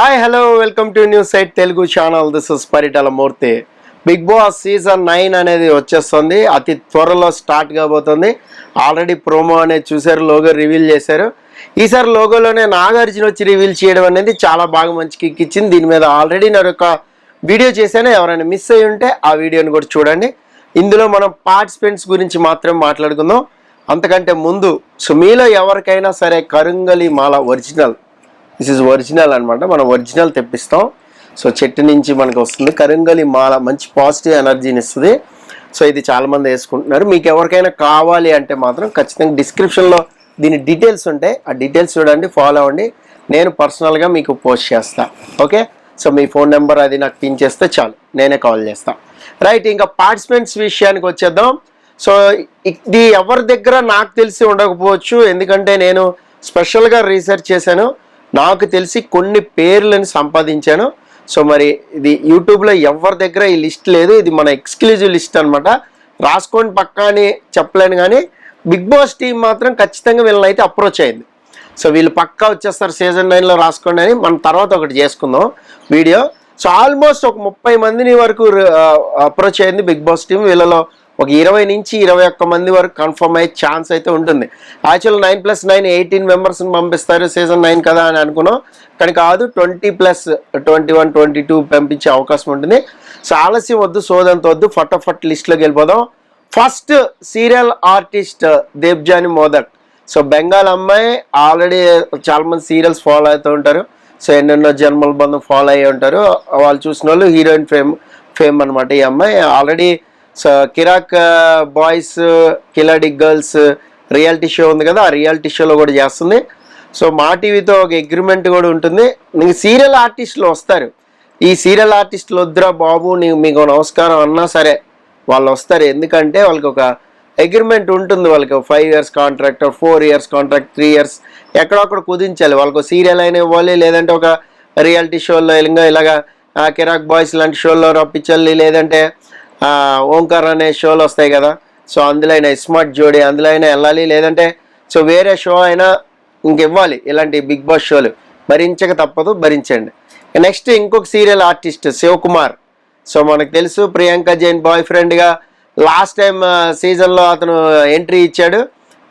Hi hello welcome to new site Telugu channel this is Paritala Murthy Bigg Boss season nine అనేది వచ్చేస్తుంది. అతి త్వరలో start కాబోతుంది. Already promo అనేది చూశారు లోగో రివీల్ చేశారు. ఈసారి లోగోలోనే నాగార్జున వచ్చి రివీల్ చేయడం అనేది చాలా బాగా మంచి కిక్ ఇచ్చింది. దీని మీద ఆల్రెడీ నేను ఒక వీడియో చేశాను. ఎవరైనా మిస్ అయ్యి ఉంటే ఆ వీడియోని కూడా చూడండి. ఇందులో మనం పార్టిసిపెంట్స్ గురించి మాత్రం మాట్లాడుకుందాం. అంతకంటే ముందు సో మీలో ఎవరికైనా సరే కరుంగలి మాల ఒరిజినల్ దిస్ ఇస్ ఒరిజినల్ అనమాట మనం ఒరిజినల్ తెప్పిస్తాం. సో చెట్టు నుంచి మనకు వస్తుంది. కరింగలి మాల మంచి పాజిటివ్ ఎనర్జీని ఇస్తుంది. సో ఇది చాలామంది వేసుకుంటున్నారు. మీకు ఎవరికైనా కావాలి అంటే మాత్రం ఖచ్చితంగా డిస్క్రిప్షన్లో దీని డీటెయిల్స్ ఉంటాయి. ఆ డీటెయిల్స్ చూడండి ఫాలో అవ్వండి. నేను పర్సనల్గా మీకు పోస్ట్ చేస్తాను ఓకే సో మీ ఫోన్ నెంబర్ అది నాకు పిన్ చేస్తే చాలు. నేనే కాల్ చేస్తాను రైట్ ఇంకా పార్టిసిపెంట్స్ విషయానికి వచ్చేద్దాం. సో ఇది ఎవరి దగ్గర నాకు తెలిసి ఉండకపోవచ్చు. ఎందుకంటే నేను స్పెషల్గా రీసెర్చ్ చేశాను. నాకు తెలిసి కొన్ని పేర్లను సంపాదించాను. సో మరి ఇది యూట్యూబ్లో ఎవరి దగ్గర ఈ లిస్ట్ లేదు. ఇది మన ఎక్స్క్లూజివ్ లిస్ట్ అనమాట రాసుకోండి పక్కా అని చెప్పలేను కానీ బిగ్ బాస్ టీం మాత్రం ఖచ్చితంగా వీళ్ళని అయితే అప్రోచ్ అయింది. సో వీళ్ళు పక్కా వచ్చేస్తారు సీజన్ నైన్లో రాసుకోండి అని. మనం తర్వాత ఒకటి చేసుకుందాం వీడియో. సో ఆల్మోస్ట్ ఒక ముప్పై మందిని వరకు అప్రోచ్ అయింది బిగ్ బాస్ టీం. వీళ్ళలో ఒక ఇరవై నుంచి ఇరవై ఒక్క మంది వరకు కన్ఫర్మ్ అయ్యే ఛాన్స్ అయితే ఉంటుంది. Actual nine plus nine eighteen మెంబర్స్ని పంపిస్తారు సీజన్ నైన్ కదా అని అనుకున్నాం. కానీ కాదు twenty plus twenty one twenty two పంపించే అవకాశం ఉంటుంది. సో ఆలస్యం వద్దు సోదంత వద్దు ఫటాఫట్ లిస్ట్లోకి వెళ్ళిపోదాం. First serial artist Debjani Modak. So Bengal అమ్మాయి ఆల్రెడీ చాలామంది సీరియల్స్ ఫాలో అవుతూ ఉంటారు. సో ఎన్నెన్నో జన్మల బంధం ఫాలో అయ్యి ఉంటారు. వాళ్ళు చూసిన వాళ్ళు హీరోయిన్ ఫేమ్ ఫేమ్ అనమాట ఈ అమ్మాయి. Already so Kirrak boys Khiladi girls reality show ఉంది కదా ఆ రియాలిటీ షోలో కూడా చేస్తుంది. సో మా టీవీతో ఒక అగ్రిమెంట్ కూడా ఉంటుంది. నీకు సీరియల్ ఆర్టిస్టులు వస్తారు. ఈ సీరియల్ ఆర్టిస్టులు వద్దురా బాబు నీకు మీకు నమస్కారం అన్నా సరే వాళ్ళు వస్తారు. ఎందుకంటే వాళ్ళకి ఒక అగ్రిమెంట్ ఉంటుంది. వాళ్ళకి five years contract four years contract three years ఎక్కడొక్కడ కుదించాలి. వాళ్ళకి సీరియల్ అయినా ఇవ్వాలి లేదంటే ఒక రియాలిటీ షోలో ఇంకా ఇలాగా కిరాక్ బాయ్స్ లాంటి షోల్లో రప్పించాలి లేదంటే ఓంకార్ అనే షోలు వస్తాయి కదా. సో అందులో అయినా స్మార్ట్ జోడీ అందులో అయినా వెళ్ళాలి. లేదంటే సో వేరే షో అయినా ఇంకివ్వాలి ఇలాంటి బిగ్ బాస్ షోలు భరించక తప్పదు భరించండి. నెక్స్ట్ ఇంకొక సీరియల్ ఆర్టిస్ట్ శివకుమార్. సో మనకు తెలుసు ప్రియాంక జైన్ బాయ్ ఫ్రెండ్గా లాస్ట్ టైం సీజన్లో అతను ఎంట్రీ ఇచ్చాడు.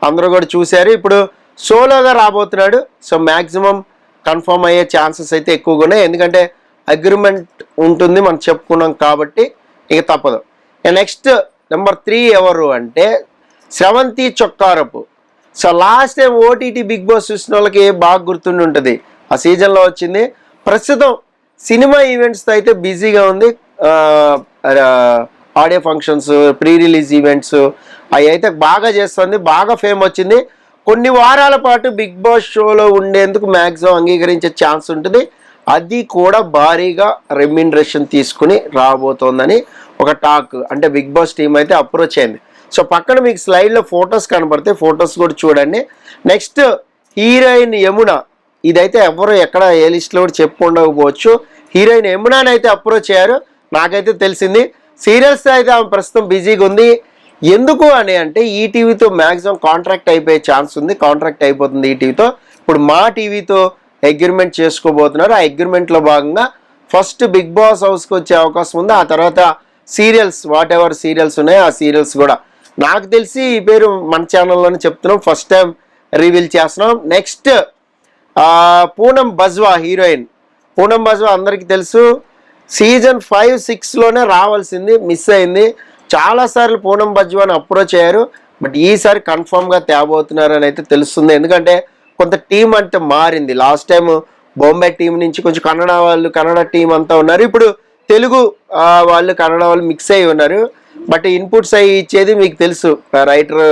అందరూ కూడా చూశారు. ఇప్పుడు సోలోగా రాబోతున్నాడు. సో మ్యాక్సిమం కన్ఫర్మ్ అయ్యే ఛాన్సెస్ అయితే ఎక్కువగా ఉన్నాయి. ఎందుకంటే అగ్రిమెంట్ ఉంటుంది మనం చెప్పుకున్నాం కాబట్టి. ఇక తప్పదు. నెక్స్ట్ నెంబర్ త్రీ ఎవరు అంటే Sravanthi Chokkarapu. So last time OTT Bigg Boss చూసిన వాళ్ళకి బాగా గుర్తుండి ఉంటుంది. ఆ సీజన్లో వచ్చింది. ప్రస్తుతం సినిమా ఈవెంట్స్తో అయితే బిజీగా ఉంది. Audio functions pre release events అవి అయితే బాగా చేస్తుంది. బాగా ఫేమ్ వచ్చింది. కొన్ని వారాల పాటు బిగ్ బాస్ షోలో ఉండేందుకు మ్యాక్సిమం అంగీకరించే ఛాన్స్ ఉంటుంది. అది కూడా భారీగా రెమ్యూనరేషన్ తీసుకుని రాబోతోందని ఒక టాక్ అంటే బిగ్ బాస్ టీం అయితే అప్రోచ్ అయింది. సో పక్కన మీకు స్లైడ్లో ఫొటోస్ కనబడితే ఫొటోస్ కూడా చూడండి. Next heroine Yamuna. ఇదైతే ఎవరు ఎక్కడ ఏ లిస్ట్లో కూడా చెప్పు ఉండకపోవచ్చు. హీరోయిన్ యమునాని అయితే అప్రోచ్ అయ్యారు. నాకైతే తెలిసింది. సీరియల్స్ అయితే ఆమె ప్రస్తుతం బిజీగా ఉంది. ఎందుకు అని అంటే ఈటీవీతో మ్యాక్సిమం కాంట్రాక్ట్ అయిపోయే ఛాన్స్ ఉంది. కాంట్రాక్ట్ అయిపోతుంది ఈటీవీతో ఇప్పుడు మా టీవీతో అగ్రిమెంట్ చేసుకోబోతున్నారు. ఆ అగ్రిమెంట్లో భాగంగా ఫస్ట్ బిగ్ బాస్ హౌస్కి వచ్చే అవకాశం ఉంది. ఆ తర్వాత సీరియల్స్ వాట్ ఎవర్ సీరియల్స్ ఉన్నాయో ఆ సీరియల్స్ కూడా. నాకు తెలిసి ఈ పేరు మన ఛానల్లోనే చెప్తున్నాం. ఫస్ట్ టైం రివీల్ చేస్తున్నాం. Next Poonam Bajwa heroine. Poonam Bajwa అందరికీ తెలుసు. సీజన్ ఫైవ్ సిక్స్లోనే రావాల్సింది మిస్ అయింది. చాలాసార్లు పూనం బజ్వాని అప్రోచ్ అయ్యారు. బట్ ఈసారి కన్ఫామ్గా తేబోతున్నారని అయితే తెలుస్తుంది. ఎందుకంటే కొంత టీం అంటే మారింది. లాస్ట్ టైం బాంబే టీం నుంచి కొంచెం కన్నడ వాళ్ళు కన్నడ టీం అంతా ఉన్నారు. ఇప్పుడు తెలుగు వాళ్ళు కన్నడ వాళ్ళు మిక్స్ అయి ఉన్నారు. బట్ ఇన్పుట్స్ అయి ఇచ్చేది మీకు తెలుసు. రైటర్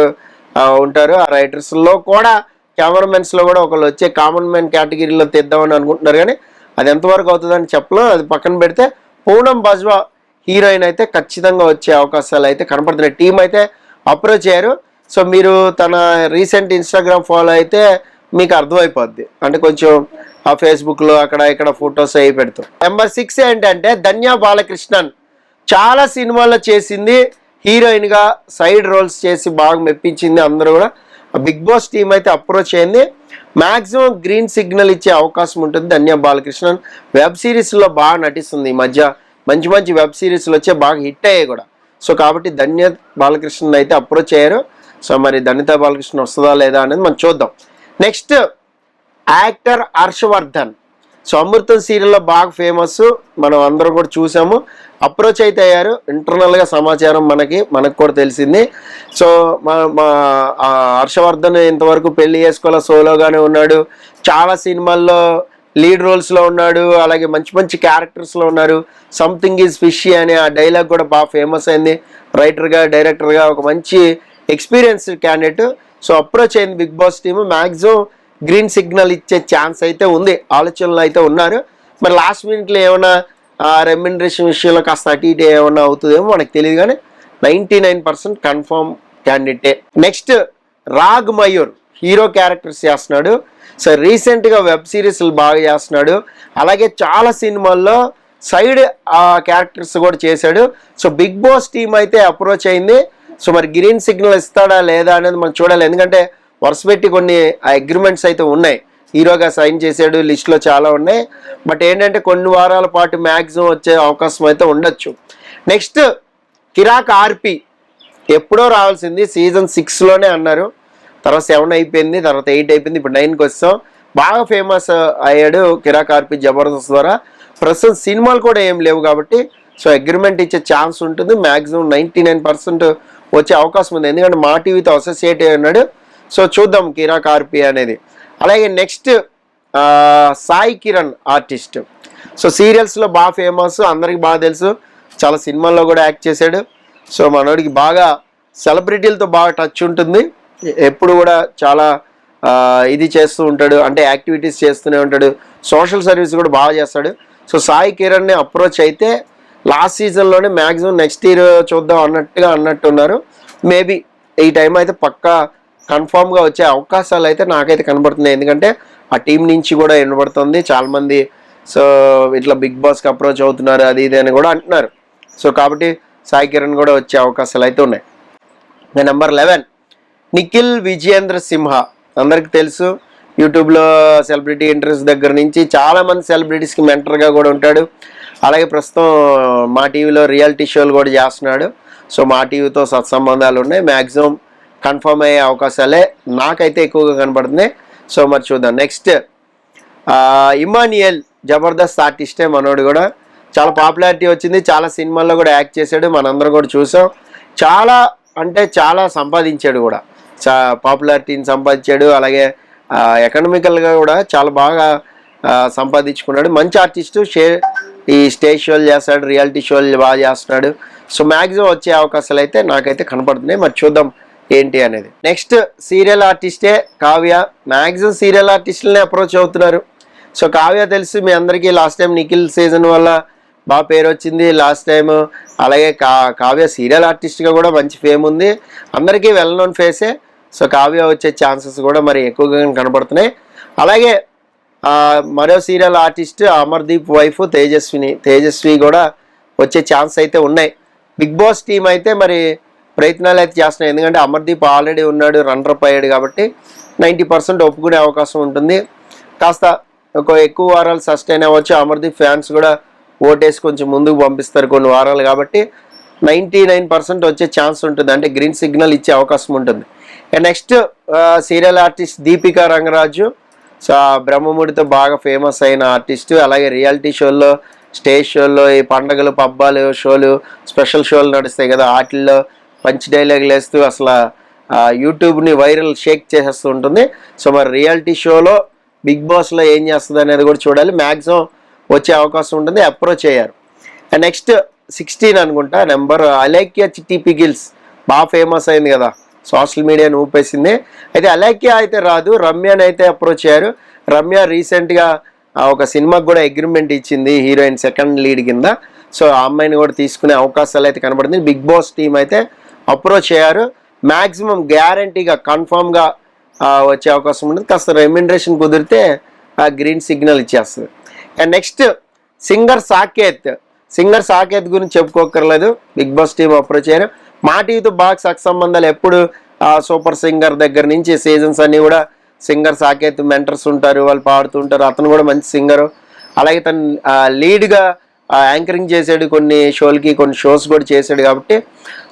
ఉంటారు. ఆ రైటర్స్లో కూడా కెమెరామెన్స్లో కూడా ఒకళ్ళు వచ్చే కామన్ మ్యాన్ కేటగిరీలో తెద్దామని అనుకుంటున్నారు. కానీ అది ఎంతవరకు అవుతుందని చెప్పలేం. అది పక్కన పెడితే పూనం బజ్వా హీరోయిన్ అయితే ఖచ్చితంగా వచ్చే అవకాశాలు అయితే కనపడుతున్నాయి. టీం అయితే అప్రోచ్ అయ్యారు. సో మీరు తన రీసెంట్ ఇన్స్టాగ్రామ్ ఫాలో అయితే మీకు అర్థమైపోద్ది. అంటే కొంచెం ఆ ఫేస్బుక్లో అక్కడ ఇక్కడ ఫొటోస్ అవి పెడతాం. నెంబర్ సిక్స్ ఏంటంటే ధన్యా బాలకృష్ణన్. చాలా సినిమాల్లో చేసింది హీరోయిన్గా సైడ్ రోల్స్ చేసి బాగా మెప్పించింది అందరూ కూడా. బిగ్ బాస్ టీం అయితే అప్రోచ్ అయింది. మ్యాక్సిమం గ్రీన్ సిగ్నల్ ఇచ్చే అవకాశం ఉంటుంది ధన్య బాలకృష్ణన్. వెబ్ సిరీస్లో బాగా నటిస్తుంది ఈ మధ్య. మంచి మంచి వెబ్ సిరీస్లు వచ్చే బాగా హిట్ అయ్యాయి కూడా. సో కాబట్టి ధన్య బాలకృష్ణన్ అయితే అప్రోచ్ అయ్యారు. సో మరి ధన్యత బాలకృష్ణ వస్తుందా లేదా అనేది మనం చూద్దాం. Next actor Harshavardhan. So Amrutham సీరియల్లో బాగా ఫేమస్ మనం అందరూ కూడా చూసాము. అప్రోచ్ అయితే అయ్యారు. ఇంటర్నల్గా సమాచారం మనకి మనకు కూడా తెలిసింది. సో మా మా హర్షవర్ధన్ ఇంతవరకు పెళ్ళి చేసుకోవాల? సోలోగానే ఉన్నాడు. చాలా సినిమాల్లో లీడ్ రోల్స్లో ఉన్నాడు. అలాగే మంచి మంచి క్యారెక్టర్స్లో ఉన్నారు సంథింగ్ ఈజ్ ఫిషీ అనే ఆ డైలాగ్ కూడా బాగా ఫేమస్ అయింది. రైటర్గా డైరెక్టర్గా ఒక మంచి ఎక్స్పీరియన్స్ క్యాండిడేట్. సో అప్రోచ్ అయింది Bigg Boss team maximum green signal ఇచ్చే ఛాన్స్ అయితే ఉంది. ఆలోచనలు అయితే ఉన్నారు. మరి లాస్ట్ మినిట్లో ఏమైనా రెమ్యునరేషన్ విషయంలో కాస్త అటు ఇటు ఏమైనా అవుతుందేమో మనకు తెలియదు కానీ ninety nine percent confirm క్యాండిడేటే. Next Raag Mayur hero characters చేస్తున్నాడు. సో రీసెంట్గా వెబ్ సిరీస్లు బాగా చేస్తున్నాడు. అలాగే చాలా సినిమాల్లో సైడ్ క్యారెక్టర్స్ కూడా చేశాడు. సో బిగ్ బాస్ టీం అయితే అప్రోచ్ అయింది. సో మరి గ్రీన్ సిగ్నల్ ఇస్తాడా లేదా అనేది మనం చూడాలి. ఎందుకంటే వరుస పెట్టి కొన్ని అగ్రిమెంట్స్ అయితే ఉన్నాయి. హీరోగా సైన్ చేశాడు లిస్ట్లో చాలా ఉన్నాయి. బట్ ఏంటంటే కొన్ని వారాల పాటు మ్యాక్సిమం వచ్చే అవకాశం అయితే ఉండొచ్చు. నెక్స్ట్ కిరాక్ ఆర్పి. ఎప్పుడో రావాల్సింది సీజన్ సిక్స్లోనే అన్నారు. తర్వాత సెవెన్ అయిపోయింది తర్వాత ఎయిట్ అయిపోయింది ఇప్పుడు నైన్కి వస్తాం బాగా ఫేమస్ అయ్యాడు కిరాక్ ఆర్పి జబర్దస్త్ ద్వారా. ప్రస్తుతం సినిమాలు కూడా ఏం లేవు కాబట్టి సో అగ్రిమెంట్ ఇచ్చే ఛాన్స్ ఉంటుంది. మ్యాక్సిమం నైంటీ నైన్ పర్సెంట్ వచ్చే అవకాశం ఉంది. ఎందుకంటే మా టీవీతో అసోసియేట్ అయి ఉన్నాడు. సో చూద్దాం కిరా కార్పి అనేది. అలాగే next Sai Kiran artist so సీరియల్స్లో బాగా ఫేమస్ అందరికి బాగా తెలుసు. చాలా సినిమాల్లో కూడా యాక్ట్ చేశాడు. సో మనోడికి బాగా సెలబ్రిటీలతో బాగా టచ్ ఉంటుంది. ఎప్పుడు కూడా చాలా ఇది చేస్తూ ఉంటాడు. అంటే యాక్టివిటీస్ చేస్తూనే ఉంటాడు. సోషల్ సర్వీస్ కూడా బాగా చేస్తాడు. సో సాయి కిరణ్ని అప్రోచ్ అయితే లాస్ట్ సీజన్లోనే మ్యాక్సిమం నెక్స్ట్ ఇయర్ చూద్దాం అన్నట్టుగా అన్నట్టున్నారు. మేబీ ఈ టైం అయితే పక్కా కన్ఫామ్గా వచ్చే అవకాశాలు అయితే నాకైతే కనబడుతున్నాయి. ఎందుకంటే ఆ టీం నుంచి కూడా వినబడుతుంది. చాలామంది సో ఇట్లా బిగ్ బాస్కి అప్రోచ్ అవుతున్నారు అది ఇది అని కూడా అంటున్నారు. సో కాబట్టి సాయి కిరణ్ కూడా వచ్చే అవకాశాలు అయితే ఉన్నాయి. Number eleven Nikhil Vijayendra Simha. అందరికి తెలుసు యూట్యూబ్లో సెలబ్రిటీ ఇంటర్వ్యూస్ దగ్గర నుంచి చాలామంది సెలబ్రిటీస్కి మెంటర్గా కూడా ఉంటాడు. అలాగే ప్రస్తుతం మా టీవీలో రియాలిటీ షోలు కూడా చేస్తున్నాడు. సో మా టీవీతో సత్సంబంధాలు ఉన్నాయి. మ్యాక్సిమం కన్ఫర్మ్ అయ్యే అవకాశాలే నాకైతే ఎక్కువగా కనబడుతున్నాయి. సో మరి చూద్దాం. నెక్స్ట్ ఇమానియల్ జబర్దస్త్ ఆర్టిస్టే మనోడు కూడా. చాలా పాపులారిటీ వచ్చింది. చాలా సినిమాల్లో కూడా యాక్ట్ చేశాడు. మనందరం కూడా చూసాం. చాలా అంటే చాలా సంపాదించాడు కూడా. చా పాపులారిటీని సంపాదించాడు. అలాగే ఎకనామికల్గా కూడా చాలా బాగా సంపాదించుకున్నాడు. మంచి ఆర్టిస్టు. షే ఈ స్టేజ్ షోలు చేస్తాడు రియాలిటీ షోలు బాగా చేస్తున్నాడు. సో మ్యాక్సిమం వచ్చే అవకాశాలు అయితే నాకైతే కనపడుతున్నాయి. మరి చూద్దాం ఏంటి అనేది. నెక్స్ట్ సీరియల్ ఆర్టిస్టే కావ్య. మ్యాక్సిమం సీరియల్ ఆర్టిస్టులనే అప్రోచ్ అవుతున్నారు. సో కావ్య తెలుసు మీ అందరికీ లాస్ట్ టైం నిఖిల్ సీజన్ వల్ల బాగా పేరు వచ్చింది. లాస్ట్ టైం అలాగే కా కావ్య సీరియల్ ఆర్టిస్ట్గా కూడా మంచి ఫేమ్ ఉంది. అందరికీ వెల్ నోన్ ఫేసే సో కావ్య వచ్చే ఛాన్సెస్ కూడా మరి ఎక్కువగా కనపడుతున్నాయి. అలాగే మరో serial artist Amardeep wife Tejaswini Tejaswi కూడా వచ్చే ఛాన్స్ అయితే ఉన్నాయి. బిగ్ బాస్ టీం అయితే మరి ప్రయత్నాలు అయితే చేస్తున్నాయి. ఎందుకంటే అమర్దీప్ ఆల్రెడీ ఉన్నాడు రన్నర్ అయ్యాడు కాబట్టి నైంటీ పర్సెంట్ ఒప్పుకునే అవకాశం ఉంటుంది. కాస్త ఒక ఎక్కువ వారాలు సస్టైన్ అవ్వచ్చు. అమర్దీప్ ఫ్యాన్స్ కూడా ఓటేసి కొంచెం ముందుకు పంపిస్తారు కొన్ని వారాలు కాబట్టి నైంటీ నైన్ పర్సెంట్ వచ్చే ఛాన్స్ ఉంటుంది. అంటే గ్రీన్ సిగ్నల్ ఇచ్చే అవకాశం ఉంటుంది. Next serial artist Deepika Rangaraju. So ఆ బ్రహ్మముడితో బాగా ఫేమస్ అయిన ఆర్టిస్టు అలాగే రియాలిటీ షోల్లో స్టేజ్ షోల్లో ఈ పండగలు పబ్బాలు షోలు స్పెషల్ షోలు నడుస్తాయి కదా వాటిల్లో పంచ్ డైలాగులు వేస్తూ అసలు యూట్యూబ్ని వైరల్ షేక్ చేసేస్తూ ఉంటుంది. సో మరి రియాలిటీ షోలో బిగ్ బాస్లో ఏం చేస్తుంది అనేది కూడా చూడాలి. మ్యాక్సిమం వచ్చే అవకాశం ఉంటుంది అప్రోచ్ అయ్యారు. నెక్స్ట్ సిక్స్టీన్ అనుకుంటా నెంబర్ అలేక్య చిట్టి పిగిల్స్. బాగా ఫేమస్ అయింది కదా. సోషల్ మీడియాని ఊపేసింది. అయితే అలైక్య అయితే రాదు రమ్యని అయితే అప్రోచ్ అయ్యారు రమ్య రీసెంట్గా ఒక సినిమాకి కూడా అగ్రిమెంట్ ఇచ్చింది హీరోయిన్ సెకండ్ లీడ్ కింద. సో ఆ అమ్మాయిని కూడా తీసుకునే అవకాశాలు అయితే కనబడుతుంది బిగ్ బాస్ టీం అయితే అప్రోచ్ అయ్యారు మ్యాక్సిమం గ్యారంటీగా కన్ఫామ్గా వచ్చే అవకాశం ఉంటుంది. కాస్త రెమ్యునరేషన్ కుదిరితే ఆ గ్రీన్ సిగ్నల్ ఇచ్చేస్తుంది. And next singer Saketh. Singer Saketh గురించి చెప్పుకోకర్లేదు బిగ్ బాస్ టీం అప్రోచ్ అయ్యారు మా టీవీతో బాగా సక్ సంబంధాలు ఎప్పుడు సూపర్ సింగర్ దగ్గర నుంచి సీజన్స్ అన్నీ కూడా సింగర్ సాకేత్ మెంటర్స్ ఉంటారు వాళ్ళు పాడుతుంటారు అతను కూడా మంచి సింగరు. అలాగే తను లీడ్గా యాంకరింగ్ చేసాడు కొన్ని షోలకి కొన్ని షోస్ కూడా చేశాడు కాబట్టి.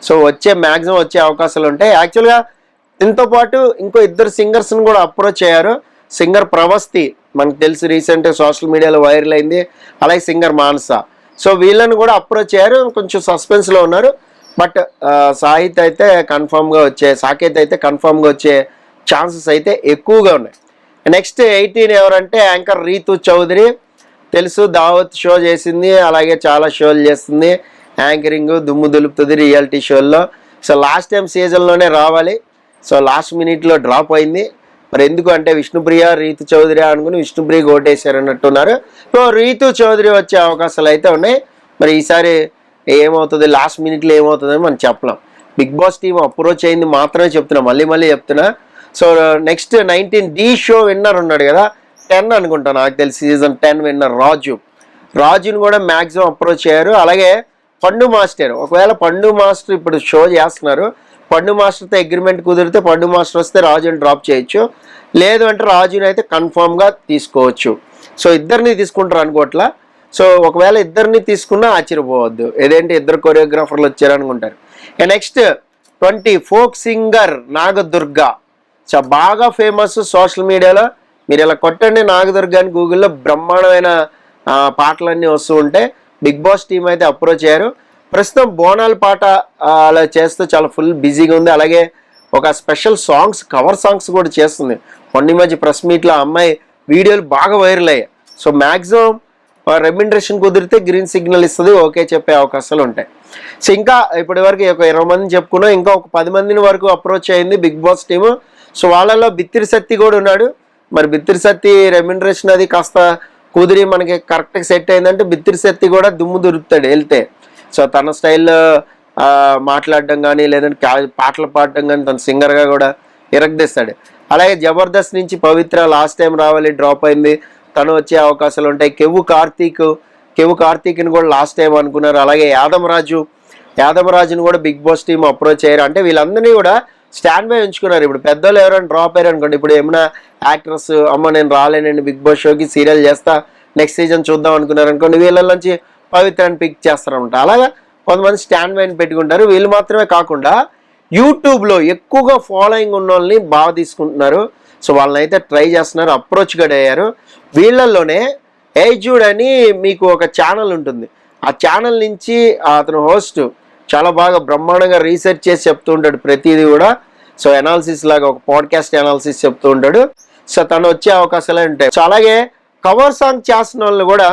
సో వచ్చే మ్యాక్సిమం వచ్చే అవకాశాలు ఉంటాయి. యాక్చువల్గా దీంతో పాటు ఇంకో ఇద్దరు సింగర్స్ని కూడా అప్రోచ్ అయ్యారు. సింగర్ ప్రవస్తి మనకు తెలిసి రీసెంట్ సోషల్ మీడియాలో వైరల్ అయింది. అలాగే సింగర్ మానస. సో వీళ్ళని కూడా అప్రోచ్ అయ్యారు. కొంచెం సస్పెన్స్లో ఉన్నారు. బట్ సాహిత్ అయితే కన్ఫామ్గా వచ్చే సాకేత్ అయితే కన్ఫామ్గా వచ్చే ఛాన్సెస్ అయితే ఎక్కువగా ఉన్నాయి. నెక్స్ట్ ఎయిటీన్ ఎవరంటే యాంకర్ రీతు చౌదరి. తెలుసు దావత్ షో చేసింది అలాగే చాలా షోలు చేస్తుంది. యాంకరింగ్ దుమ్ము దులుపుతుంది రియాలిటీ షోల్లో సో లాస్ట్ టైం సీజన్లోనే రావాలి. సో లాస్ట్ మినిట్లో డ్రాప్ అయింది. మరి ఎందుకు అంటే విష్ణుప్రియ రీతు చౌదరి అనుకుని విష్ణుప్రియ ఓటేశారు అన్నట్టున్నారు. సో రీతు చౌదరి వచ్చే అవకాశాలు అయితే ఉన్నాయి. మరి ఈసారి ఏమవుతుంది? లాస్ట్ మినిట్లో ఏమవుతుందని మనం చెప్పలేం. బిగ్ బాస్ టీం అప్రోచ్ అయింది మాత్రమే చెప్తున్నా. మళ్ళీ మళ్ళీ చెప్తున్నా. So next nineteen Dhee show winner ఉన్నాడు కదా? టెన్ అనుకుంటా నాకు తెలిసి. Season ten winner Raju. రాజుని కూడా మ్యాక్సిమం అప్రోచ్ అయ్యారు. అలాగే పండు మాస్టర్. ఒకవేళ పండు మాస్టర్ ఇప్పుడు షో చేస్తున్నారు. పండు మాస్టర్తో అగ్రిమెంట్ కుదిరితే పండు మాస్టర్ వస్తే రాజుని డ్రాప్ చేయొచ్చు. లేదు అంటే రాజుని అయితే కన్ఫామ్గా తీసుకోవచ్చు. సో ఇద్దరిని తీసుకుంటారు అనుకోట్లా సో ఒకవేళ ఇద్దరిని తీసుకున్నా ఆశ్చర్యపోవద్దు. ఏదేంటి? ఇద్దరు కొరియోగ్రాఫర్లు వచ్చారు అనుకుంటారు. Next twenty folk singer Nagadurga. So బాగా ఫేమస్ సోషల్ మీడియాలో మీరు ఇలా కొట్టండి నాగదుర్గ అని గూగుల్లో బ్రహ్మాండమైన పాటలన్నీ వస్తూ ఉంటే బిగ్ బాస్ టీం అయితే అప్రోచ్ అయ్యారు. ప్రస్తుతం బోనాల పాట అలా చేస్తూ చాలా ఫుల్ బిజీగా ఉంది. అలాగే ఒక స్పెషల్ సాంగ్స్ కవర్ సాంగ్స్ కూడా చేస్తుంది. మొన్న మధ్య ప్రెస్ మీట్లో అమ్మాయి వీడియోలు బాగా వైరల్ అయ్యాయి. సో మ్యాక్సిమం రెమ్యునరేషన్ కుదిరితే గ్రీన్ సిగ్నల్ ఇస్తుంది ఓకే చెప్పే అవకాశాలు ఉంటాయి. సో ఇంకా ఇప్పటి వరకు ఒక ఇరవై మందిని చెప్పుకున్నాం ఇంకా ఒక పది మందిని వరకు అప్రోచ్ అయింది బిగ్ బాస్ టీము సో వాళ్ళలో బిత్తిరి శక్తి కూడా ఉన్నాడు. మరి బిత్తిరి శక్తి రెమ్యునరేషన్ అది కాస్త కుదిరి మనకి కరెక్ట్గా సెట్ అయిందంటే బిత్తిరి శక్తి కూడా దుమ్ము దురుకుతాడు వెళ్తే. సో తన స్టైల్లో మాట్లాడడం కానీ లేదంటే పాటలు పాడడం కానీ తన సింగర్గా కూడా ఇరగదీస్తాడు అలాగే జబర్దస్త్ నుంచి పవిత్ర లాస్ట్ టైం రావాలి డ్రాప్ అయింది. తను వచ్చే అవకాశాలు ఉంటాయి. కెవ్వు కార్తీక్ కెవ్వు కార్తీక్ని కూడా లాస్ట్ టైం అనుకున్నారు. అలాగే యాదవరాజు యాదవరాజుని కూడా బిగ్ బాస్ టీం అప్రోచ్ అయ్యారు. అంటే వీళ్ళందరినీ కూడా స్టాండ్ బై ఉంచుకున్నారు. ఇప్పుడు పెద్దలు ఎవరైనా డ్రాప్ అయ్యారు అనుకోండి. ఇప్పుడు ఏమైనా యాక్ట్రెస్ అమ్మ నేను రాలేనండి బిగ్ బాస్ షోకి సీరియల్ చేస్తా నెక్స్ట్ సీజన్ చూద్దాం అనుకున్నారు అనుకోండి. వీళ్ళ నుంచి పవిత్రాన్ని పిక్ చేస్తారనమాట అలాగా కొంతమంది స్టాండ్ బైని పెట్టుకుంటారు. వీళ్ళు మాత్రమే కాకుండా యూట్యూబ్లో ఎక్కువగా ఫాలోయింగ్ ఉన్న వాళ్ళని బాగా తీసుకుంటున్నారు. సో వాళ్ళని అయితే ట్రై చేస్తున్నారు అప్రోచ్ కూడా అయ్యారు. వీళ్ళల్లోనే ఏజూడ్ అని మీకు ఒక ఛానల్ ఉంటుంది. ఆ ఛానల్ నుంచి అతను హోస్ట్ చాలా బాగా బ్రహ్మాండంగా రీసెర్చ్ చేసి చెప్తూ ఉంటాడు ప్రతిదీ కూడా. సో ఎనాలిసిస్ లాగా ఒక పాడ్కాస్ట్ ఎనాలిసిస్ చెప్తూ ఉంటాడు. సో తను వచ్చే అవకాశాలు ఉంటాయి. సో అలాగే కవర్ సాంగ్ చేస్తున్న వాళ్ళు కూడా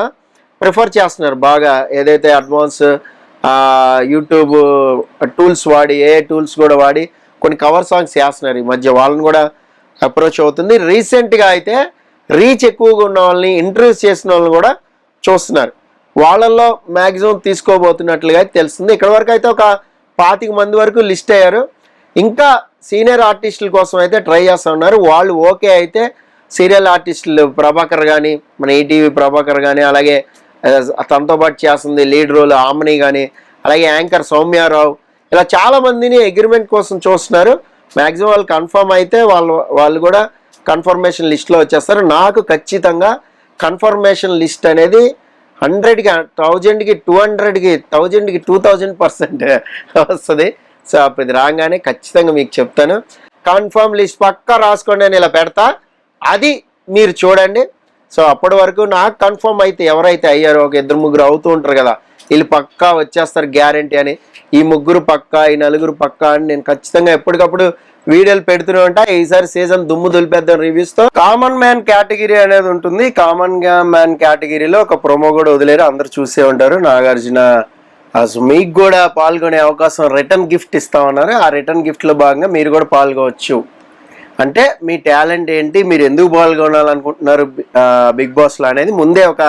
ప్రిఫర్ చేస్తున్నారు బాగా. ఏదైతే అడ్వాన్స్ యూట్యూబ్ టూల్స్ వాడి ఏ టూల్స్ కూడా వాడి కొన్ని కవర్ సాంగ్స్ చేస్తున్నారు. ఈ మధ్య వాళ్ళని కూడా అప్రోచ్ అవుతుంది. రీసెంట్గా అయితే రీచ్ ఎక్కువగా ఉన్న వాళ్ళని ఇంట్రడ్యూస్ చేసిన వాళ్ళని కూడా చూస్తున్నారు. వాళ్ళల్లో మ్యాక్సిమం తీసుకోబోతున్నట్లుగా అయితే తెలుస్తుంది. ఇక్కడ వరకు అయితే ఒక పాతిక మంది వరకు లిస్ట్ అయ్యారు. ఇంకా సీనియర్ ఆర్టిస్టుల కోసం అయితే ట్రై చేస్తూ ఉన్నారు. వాళ్ళు ఓకే అయితే సీరియల్ ఆర్టిస్టులు ప్రభాకర్ కానీ మన ఈటీవీ ప్రభాకర్ కానీ అలాగే తనతో పాటు చేస్తుంది లీడ్ రోల్ ఆమ్ని కానీ అలాగే యాంకర్ సౌమ్యారావు ఇలా చాలామందిని అగ్రిమెంట్ కోసం చూస్తున్నారు. మ్యాక్సిమం వాళ్ళు కన్ఫర్మ్ అయితే వాళ్ళు వాళ్ళు కూడా కన్ఫర్మేషన్ లిస్ట్లో వచ్చేస్తారు. నాకు ఖచ్చితంగా కన్ఫర్మేషన్ లిస్ట్ అనేది హండ్రెడ్కి థౌజండ్కి టూ హండ్రెడ్కి థౌజండ్కి టూ థౌజండ్ పర్సెంట్ వస్తుంది. సో అప్పుడు ఇది రాగానే ఖచ్చితంగా మీకు చెప్తాను. కన్ఫర్మ్ లిస్ట్ పక్కా రాసుకోండి నేను ఇలా పెడతా. అది మీరు చూడండి. సో అప్పటి వరకు నాకు కన్ఫర్మ్ అయితే ఎవరైతే అయ్యారో ఒక ఇద్దరు ముగ్గురు అవుతూ ఉంటారు కదా వీళ్ళు పక్కా వచ్చేస్తారు గ్యారంటీ అని. ఈ ముగ్గురు పక్కా ఈ నలుగురు పక్కా అని నేను ఖచ్చితంగా ఎప్పటికప్పుడు వీడియోలు పెడుతూనే ఉంటా. ఈసారి సీజన్ దుమ్ము దులిపేద్దాం రివ్యూస్తో కామన్ మ్యాన్ కేటగిరీ అనేది ఉంటుంది. కామన్ మ్యాన్ కేటగిరీలో ఒక ప్రోమో కూడా వదిలేరు. అందరు చూసే ఉంటారు. నాగార్జున అసలు మీకు కూడా పాల్గొనే అవకాశం రిటర్న్ గిఫ్ట్ ఇస్తామన్నారు. ఆ రిటర్న్ గిఫ్ట్లో భాగంగా మీరు కూడా పాల్గొవచ్చు. అంటే మీ టాలెంట్ ఏంటి? మీరు ఎందుకు పాల్గొనాలనుకుంటున్నారు? బిగ్ బాస్లో అనేది ముందే ఒక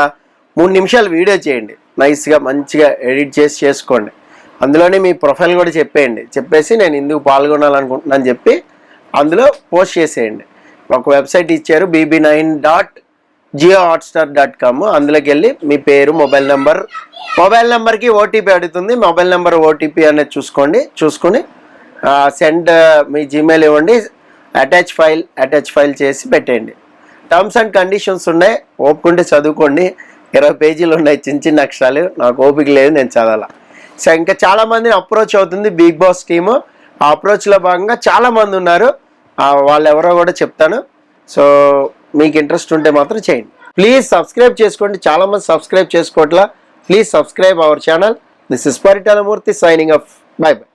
మూడు నిమిషాలు వీడియో చేయండి. నైస్గా మంచిగా ఎడిట్ చేసి చేసుకోండి. అందులోనే మీ ప్రొఫైల్ కూడా చెప్పేయండి. చెప్పేసి నేను ఇందుకు పాల్గొనాలనుకుంటున్నాను చెప్పి అందులో పోస్ట్ చేసేయండి. ఒక వెబ్సైట్ ఇచ్చారు BB nine dot Jio Hotstar dot com అందులోకి వెళ్ళి మీ పేరు మొబైల్ నెంబర్ మొబైల్ నెంబర్కి ఓటీపీ అడుగుతుంది. మొబైల్ నెంబర్ ఓటీపీ అనేది చూసుకోండి. చూసుకొని సెండ్ మీ జీమెయిల్ ఇవ్వండి. అటాచ్ ఫైల్ అటాచ్ ఫైల్ చేసి పెట్టేయండి. టర్మ్స్ అండ్ కండిషన్స్ ఉన్నాయి. ఓపుకుంటే చదువుకోండి. ఇరవై పేజీలు ఉన్నాయి చిన్న చిన్న అక్షరాలు. నాకు ఓపిక లేదు నేను చదవాల. సో ఇంకా చాలామందిని అప్రోచ్ అవుతుంది బిగ్ బాస్ టీము ఆ అప్రోచ్లో భాగంగా చాలామంది ఉన్నారు. వాళ్ళు ఎవరో కూడా చెప్తాను. సో మీకు ఇంట్రెస్ట్ ఉంటే మాత్రం చేయండి. ప్లీజ్ సబ్స్క్రైబ్ చేసుకోండి. చాలా మంది subscribe చేసుకోవట్లా. Please subscribe our channel this is Paritalamurthy signing off bye bye